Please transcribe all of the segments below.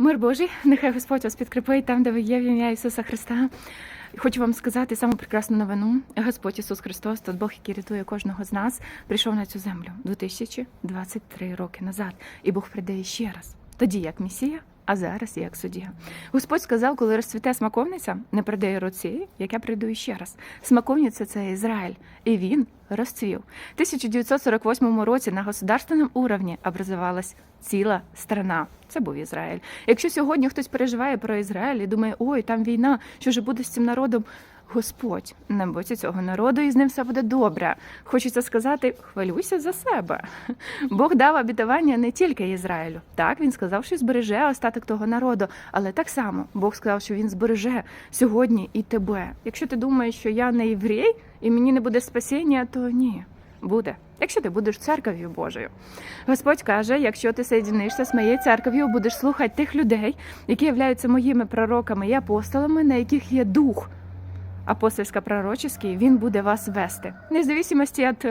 Мир Божий, нехай Господь вас підкріпить там, де ви є в ім'я Ісуса Христа. Хочу вам сказати саму прекрасну новину. Господь Ісус Христос, тот Бог, який рятує кожного з нас, прийшов на цю землю 2023 роки назад. І Бог прийде ще раз. Тоді як Месія, а зараз як суддя. Господь сказав, коли розцвіте смаковниця, не прийде році, як я прийду іще раз. Смаковниця це Ізраїль, і він розцвів. В 1948 році на государственному уровні образувалась ціла страна. Це був Ізраїль. Якщо сьогодні хтось переживає про Ізраїль і думає, ой, там війна, що ж буде з цим народом? Господь не бойся цього народу, і з ним все буде добре. Хочеться сказати, хвилюйся за себе. Бог дав обітування не тільки Ізраїлю. Так, він сказав, що збереже остаток того народу, але так само Бог сказав, що він збереже сьогодні і тебе. Якщо ти думаєш, що я не єврей і мені не буде спасіння, то ні. Буде, якщо ти будеш церков'ю Божою. Господь каже: якщо ти соєдинишся з моєю церков'ю, будеш слухати тих людей, які являються моїми пророками і апостолами, на яких є дух апостольсько-пророческий, він буде вас вести. независимості від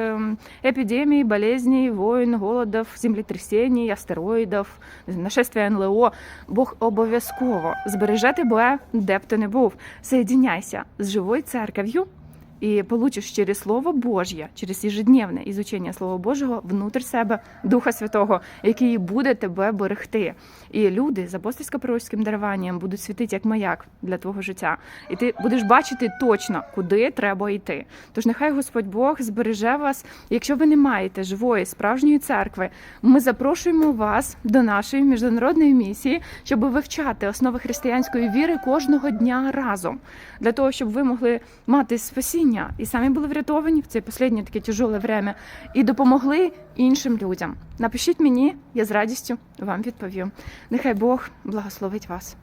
епідемії, болезней, воїн, голодів, землетрясень, астероїдів, нашествия НЛО. Бог обов'язково збереже тебе, де б ти не був. Соєдиняйся з живою церков'ю і получиш через Слово Божє, через ежедневне ізучення Слова Божого внутрь себе Духа Святого, який буде тебе берегти. І люди з апостольсько-пророчським даруванням будуть світити як маяк для твого життя. І ти будеш бачити точно, куди треба йти. Тож нехай Господь Бог збереже вас. Якщо ви не маєте живої справжньої церкви, ми запрошуємо вас до нашої міжнародної місії, щоб вивчати основи християнської віри кожного дня разом, для того, щоб ви могли мати спасіння і самі були врятовані в це останнє таке тяжеле время, і допомогли іншим людям. Напишіть мені, я з радістю вам відповім. Нехай Бог благословить вас.